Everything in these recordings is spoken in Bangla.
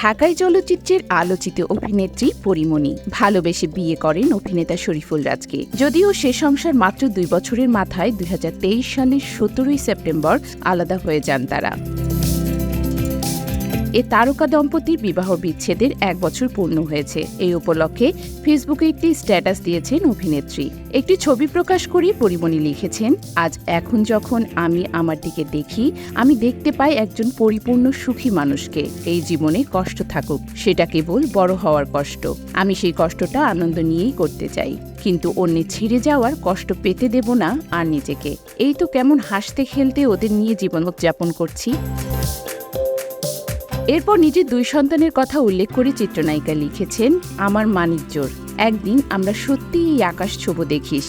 ঢাকাই চলচ্চিত্রের আলোচিত অভিনেত্রী পরিমণি। ভালোবেসে বিয়ে করেন অভিনেতা শরীফুল রাজকে। যদিও সে সংসার মাত্র দুই বছরের মাথায় দুই হাজার তেইশ সালের সতেরোই সেপ্টেম্বর আলাদা হয়ে যান তারা। এ তারকা দম্পতির বিবাহ বিচ্ছেদের এক বছর পূর্ণ হয়েছে। এই উপলক্ষে ফেসবুকে একটি স্ট্যাটাস দিয়েছেন অভিনেত্রী। একটি ছবি প্রকাশ করে পরিমণি লিখেছেন, আজ এখন যখন আমি আমার দিকে দেখি, আমি দেখতে পাই একজন পরিপূর্ণ সুখী মানুষকে। এই জীবনে কষ্ট থাকুক, সেটা কেবল বড় হওয়ার কষ্ট। আমি সেই কষ্টটা আনন্দ নিয়েই করতে চাই। কিন্তু অন্যে ছিঁড়ে যাওয়ার কষ্ট পেতে দেব না আর নিজেকে। এই তো কেমন হাসতে খেলতে ওদের নিয়ে জীবনযাপন করছি। এরপর নিজের দুই সন্তানের কথা উল্লেখ করে চিত্রনায়িকা লিখেছেন, আমার মানিকজোর একদিন আমরা সত্যিই এই আকাশ ছোব দেখিস।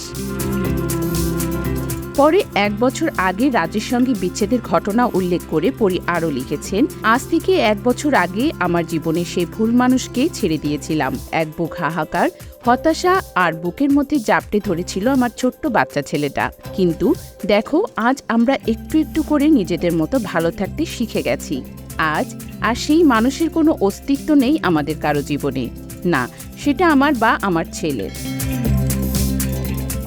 পরে এক বছর আগে রাজের সঙ্গে বিচ্ছেদের ঘটনা উল্লেখ করে পরি আরও লিখেছেন, আজ থেকে এক বছর আগে আমার জীবনে সেই ভুল মানুষকে ছেড়ে দিয়েছিলাম। এক বুক হাহাকার, হতাশা আর বুকের মধ্যে জাপটে ধরেছিল আমার ছোট্ট বাচ্চা ছেলেটা। কিন্তু দেখো, আজ আমরা একটু একটু করে নিজেদের মতো ভালো থাকতে শিখে গেছি। আজ আর সেই মানুষের কোনো অস্তিত্ব নেই আমাদের কারও জীবনে। না, সেটা আমার বা আমার ছেলের।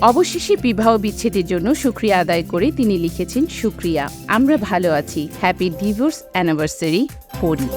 অবশেষে বিবাহ বিচ্ছেদের জন্য সুক্রিয়া আদায় করে তিনি লিখেছেন, সুক্রিয়া, আমরা ভালো আছি। হ্যাপি ডিভোর্স অ্যানিভার্সারি পরি